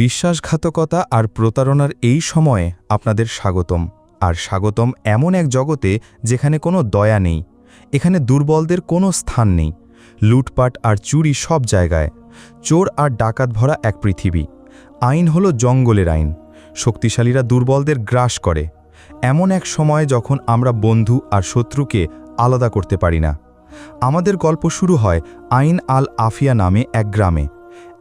বিশ্বাসঘাতকতা আর প্রতারণার এই সময়ে আপনাদের স্বাগতম। আর স্বাগতম এমন এক জগতে যেখানে কোনো দয়া নেই, এখানে দুর্বলদের কোনো স্থান নেই। লুটপাট আর চুরি সব জায়গায়, চোর আর ডাকাত ভরা এক পৃথিবী। আইন হলো জঙ্গলের আইন, শক্তিশালীরা দুর্বলদের গ্রাস করে। এমন এক সময় যখন আমরা বন্ধু আর শত্রুকে আলাদা করতে পারি না। আমাদের গল্প শুরু হয় আইন আল আফিয়া নামে এক গ্রামে।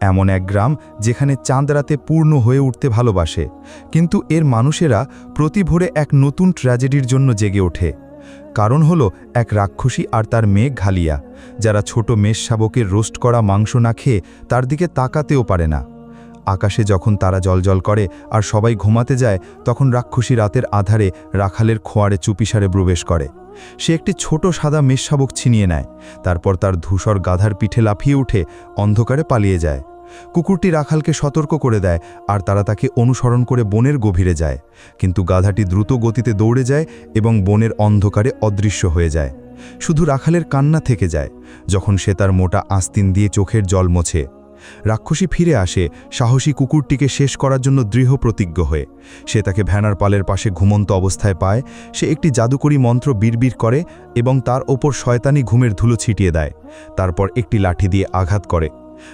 এমন এক গ্রাম যেখানে চাঁদ রাতে পূর্ণ হয়ে উঠতে ভালোবাসে। কিন্তু এর মানুষেরা প্রতি ভোরে এক নতুন ট্র্যাজেডির জন্য জেগে ওঠে। কারণ হলো এক রাক্ষসী আর তার মেয়ে ঘালিয়া, যারা ছোট মেষ শাবকের রোস্ট করা মাংস না খেয়ে তার দিকে তাকাতেও পারে না। আকাশে যখন তারা জলজল করে আর সবাই ঘুমাতে যায়, তখন রাক্ষসী রাতের আধারে রাখালের খোয়ারে চুপিসারে প্রবেশ করে। সে একটি ছোট সাদা মেষশাবক ছিনিয়ে নেয়। তারপর তার ধূসর গাধার পিঠে লাফিয়ে উঠে অন্ধকারে পালিয়ে যায়। কুকুরটি রাখালকে সতর্ক করে দেয় আর তারা তাকে অনুসরণ করে বনের গভীরে যায়। কিন্তু গাধাটি দ্রুত গতিতে দৌড়ে যায় এবং বনের অন্ধকারে অদৃশ্য হয়ে যায়। শুধু রাখালের কান্না থেকে যায়, যখন সে তার মোটা আস্তিন দিয়ে চোখের জল মোছে। রাক্ষসী ফিরে আসে সাহসী কুকুরটিকে শেষ করার জন্য দৃঢ় প্রতিজ্ঞ হয়ে। সে তাকে ভ্যানার পালের পাশে ঘুমন্ত অবস্থায় পায়। সে একটি জাদুকরী মন্ত্র বিড়বিড় করে এবং তার ওপর শয়তানি ঘুমের ধুলো ছিটিয়ে দেয়। তারপর একটি লাঠি দিয়ে আঘাত করে।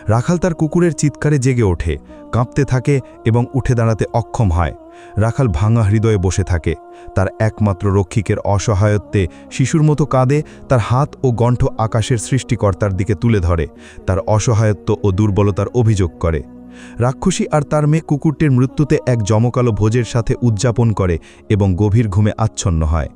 রাখাল তার কুকুরের চিৎকারে জেগে ওঠে, কাঁপতে থাকে এবং উঠে দাঁড়াতে অক্ষম হয়। রাখাল ভাঙা হৃদয়ে বসে থাকে। তার একমাত্র রক্ষিকের অসহায়ত্বে শিশুর মতো কাঁদে, তার হাত ও গণ্ঠ আকাশের সৃষ্টিকর্তার দিকে তুলে ধরে, তার অসহায়ত্ব ও দুর্বলতার অভিযোগ করে। রাক্ষসী আর তার মেয়ে কুকুরটির মৃত্যুতে এক জমকালো ভোজের সাথে উদযাপন করে এবং গভীর ঘুমে আচ্ছন্ন হয়।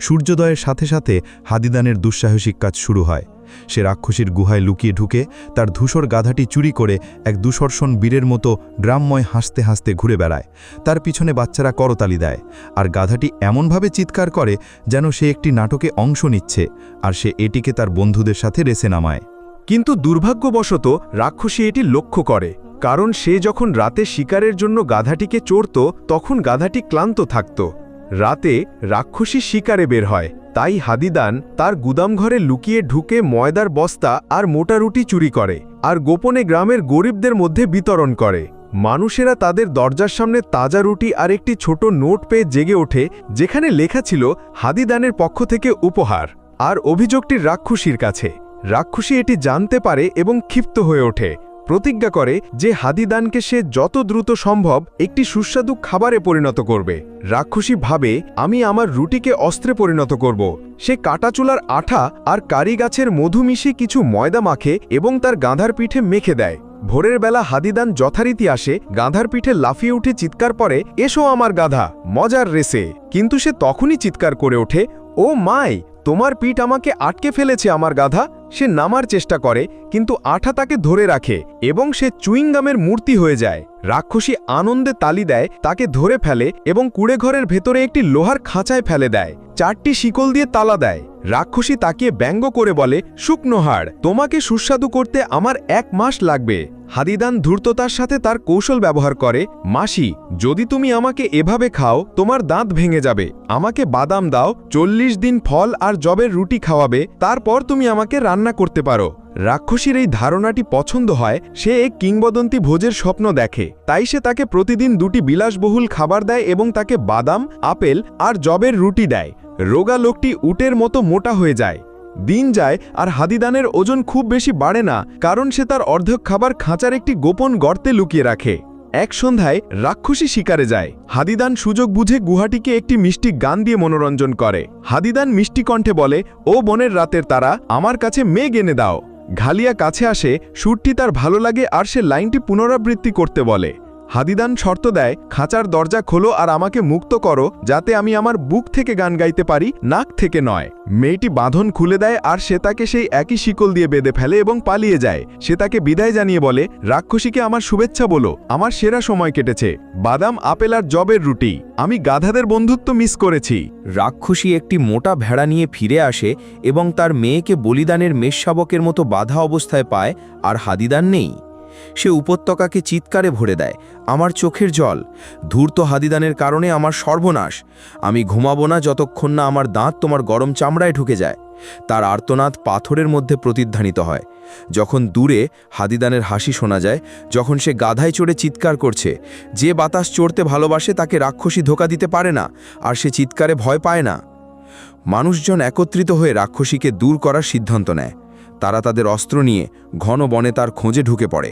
সূর্যোদয়ের সাথে সাথে হাদিদানের দুঃসাহসিক কাজ শুরু হয়। সে রাক্ষসীর গুহায় লুকিয়ে ঢুকে তার ধূসর গাধাটি চুরি করে এক দুঃশর্ষণ বীরের মতো গ্রামময় হাসতে হাসতে ঘুরে বেড়ায়। তার পিছনে বাচ্চারা করতালি দেয় আর গাধাটি এমনভাবে চিৎকার করে যেন সে একটি নাটকে অংশ নিচ্ছে আর সে এটিকে তার বন্ধুদের সাথে রেসে নামায়। কিন্তু দুর্ভাগ্যবশত রাক্ষসী এটি লক্ষ্য করে, কারণ সে যখন রাতে শিকারের জন্য গাধাটিকে চড়ত, তখন গাধাটি ক্লান্ত থাকত। রাতে রাক্ষসী শিকারে বের হয়। তাই হাদিদান তার গুদামঘরে লুকিয়ে ঢুকে ময়দার বস্তা আর মোটা রুটি চুরি করে আর গোপনে গ্রামের গরিবদের মধ্যে বিতরণ করে। মানুষেরা তাদের দরজার সামনে তাজা রুটি আর একটি ছোট নোট পেয়ে জেগে ওঠে, যেখানে লেখা ছিল, হাদিদানের পক্ষ থেকে উপহার। আর অভিযোগটি রাক্ষসীর কাছে। রাক্ষসী এটি জানতে পারে এবং ক্ষিপ্ত হয়ে ওঠে। প্রতিজ্ঞা করে যে হাদিদানকে সে যত দ্রুত সম্ভব একটি সুস্বাদু খাবারে পরিণত করবে। রাক্ষসী ভাবে, আমি আমার রুটিকে অস্ত্রে পরিণত করব। সে কাটাচুলার আঠা আর কারি গাছের মধু মিশিয়ে কিছু ময়দা মাখে এবং তার গাঁধার পিঠে মেখে দেয়। ভোরের বেলা হাদিদান যথারীতি আসে, গাঁধার পিঠে লাফিয়ে উঠে চিৎকার পরে এসো আমার গাধা, মজার রেসে। কিন্তু সে তখনই চিৎকার করে ওঠে, ও মাই, তোমার পিঠ আমাকে আটকে ফেলেছে আমার গাধা। সে নামার চেষ্টা করে কিন্তু আঠা তাকে ধরে রাখে এবং সে চুইংগামের মূর্তি হয়ে যায়। রাক্ষসী আনন্দে তালি দেয়, তাকে ধরে ফেলে এবং কুড়েঘরের ভেতরে একটি লোহার খাঁচায় ফেলে দেয়। চারটি শিকল দিয়ে তালা দেয়। রাক্ষসী তাকিয়ে ব্যঙ্গ করে বলে, শুকনো হাড়, তোমাকে সুস্বাদু করতে আমার এক মাস লাগবে। হাদিদান ধূর্ততার সাথে তার কৌশল ব্যবহার করে, মাসি, যদি তুমি আমাকে এভাবে খাও, তোমার দাঁত ভেঙে যাবে। আমাকে বাদাম দাও, চল্লিশ দিন ফল আর জবের রুটি খাওয়াবে, তারপর তুমি আমাকে রান্না করতে পারো। রাক্ষসীর এই ধারণাটি পছন্দ হয়, সে এক কিংবদন্তি ভোজের স্বপ্ন দেখে। তাই সে তাকে প্রতিদিন দুটি বিলাসবহুল খাবার দেয় এবং তাকে বাদাম, আপেল আর জবের রুটি দেয়। রোগা লোকটি উটের মতো মোটা হয়ে যায়। দিন যায় আর হাদিদানের ওজন খুব বেশি বাড়ে না, কারণ সে তার অর্ধেক খাবার খাঁচার একটি গোপন গর্তে লুকিয়ে রাখে। এক সন্ধ্যায় রাক্ষসী শিকারে যায়। হাদিদান সুযোগ বুঝে গুহাটিকে একটি মিষ্টি গান দিয়ে মনোরঞ্জন করে। হাদিদান মিষ্টি কণ্ঠে বলে, ও বনের রাতের তারা, আমার কাছে মেঘ এনে দাও। ঘালিয়া কাছে আসে সুরটি তার ভালো লাগে আর সে লাইনটি পুনরাবৃত্তি করতে বলে। হাদিদান শর্ত দেয়, খাঁচার দরজা খোলো আর আমাকে মুক্ত করো, যাতে আমি আমার বুক থেকে গান গাইতে পারি, নাক থেকে নয়। মেয়েটি বাঁধন খুলে দেয় আর সে তাকে সেই একই শিকল দিয়ে বেঁধে ফেলে এবং পালিয়ে যায়। সে তাকে বিদায় জানিয়ে বলে, রাক্ষসীকে আমার শুভেচ্ছা বলো, আমার সেরা সময় কেটেছে। বাদাম, আপেল আর জবের রুটি। আমি গাধাদের বন্ধুত্ব মিস করেছি। রাক্ষসী একটি মোটা ভেড়া নিয়ে ফিরে আসে এবং তার মেয়েকে বলিদানের মেষশাবকের মতো বাধা অবস্থায় পায়, আর হাদিদান নেই। সে উপত্যকাকে চিৎকারে ভরে দেয়, আমার চোখের জল। ধূর্ত হাদিদানের কারণে আমার সর্বনাশ। আমি ঘুমাবো না যতক্ষণ না আমার দাঁত তোমার গরম চামড়ায় ঢুকে যায়। তার আর্তনাদ পাথরের মধ্যে প্রতিধ্বানিত হয়। যখন দূরে হাদিদানের হাসি শোনা যায়, যখন সে গাধায় চড়ে চিৎকার করছে, যে বাতাস চড়তে ভালোবাসে তাকে রাক্ষসী ধোকা দিতে পারে না, আর সে চিৎকারে ভয় পায় না। মানুষজন একত্রিত হয়ে রাক্ষসীকে দূর করার সিদ্ধান্ত নেয়। তারা তাদের অস্ত্র নিয়ে ঘন বনে তার খোঁজে ঢুকে পড়ে।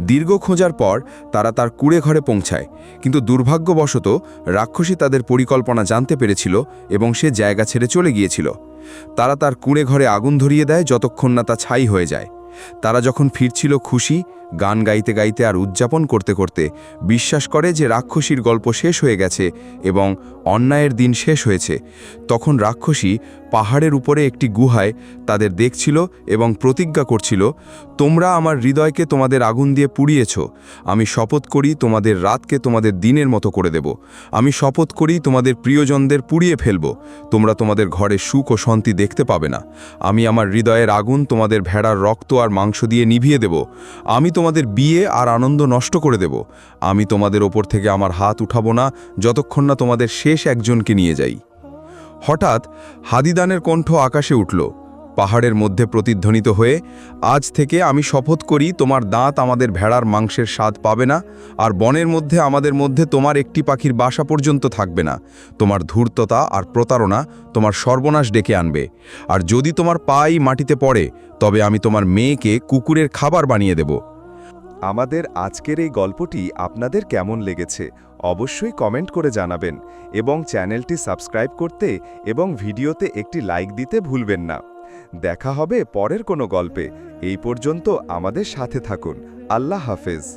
দীর্ঘ খোঁজার পর তারা তার কুড়ে ঘরে পৌঁছায়। কিন্তু দুর্ভাগ্যবশত রাক্ষসী তাদের পরিকল্পনা জানতে পেরেছিল এবং সে জায়গা ছেড়ে চলে গিয়েছিল। তারা তার কুঁড়ে ঘরে আগুন ধরিয়ে দেয় যতক্ষণ না তা ছাই হয়ে যায়। তারা যখন ফিরছিল খুশি গান গাইতে গাইতে আর উদযাপন করতে করতে বিশ্বাস করে যে রাক্ষসীর গল্প শেষ হয়ে গেছে এবং অন্যায়ের দিন শেষ হয়েছে। তখন রাক্ষসী পাহাড়ের উপরে একটি গুহায় তাদের দেখছিল এবং প্রতিজ্ঞা করছিল, তোমরা আমার হৃদয়কে তোমাদের আগুন দিয়ে পুড়িয়েছ। আমি শপথ করি তোমাদের রাতকে তোমাদের দিনের মতো করে দেব। আমি শপথ করি তোমাদের প্রিয়জনদের পুড়িয়ে ফেলব। তোমরা তোমাদের ঘরে সুখ ও শান্তি দেখতে পাবে না। আমি আমার হৃদয়ের আগুন তোমাদের ভেড়ার রক্ত আর মাংস দিয়ে নিভিয়ে দেব। আমি তোমাদের বিয়ে আর আনন্দ নষ্ট করে দেব। আমি তোমাদের ওপর থেকে আমার হাত উঠাবো না, যতক্ষণ না তোমাদের শেষ একজনকে নিয়ে যাই। হঠাৎ হাদিদানের কণ্ঠ আকাশে উঠল। পাহাড়ের মধ্যে প্রতিধ্বনিত হয়ে, আজ থেকে আমি শপথ করি তোমার দাঁত আমাদের ভেড়ার মাংসের স্বাদ পাবে না, আর বনের মধ্যে আমাদের মধ্যে তোমার একটি পাখির বাসা পর্যন্ত থাকবে না। তোমার ধূর্ততা আর প্রতারণা তোমার সর্বনাশ ডেকে আনবে। আর যদি তোমার পাই মাটিতে পড়ে, তবে আমি তোমার মেয়েকে কুকুরের খাবার বানিয়ে দেব। আমাদের আজকের এই গল্পটি আপনাদের কেমন লেগেছে অবশ্যই কমেন্ট করে জানাবেন এবং চ্যানেলটি সাবস্ক্রাইব করতে এবং ভিডিওতে একটি লাইক দিতে ভুলবেন না। দেখা হবে পরের কোনো গল্পে। এই পর্যন্ত আমাদের সাথে থাকুন। আল্লাহ হাফেজ।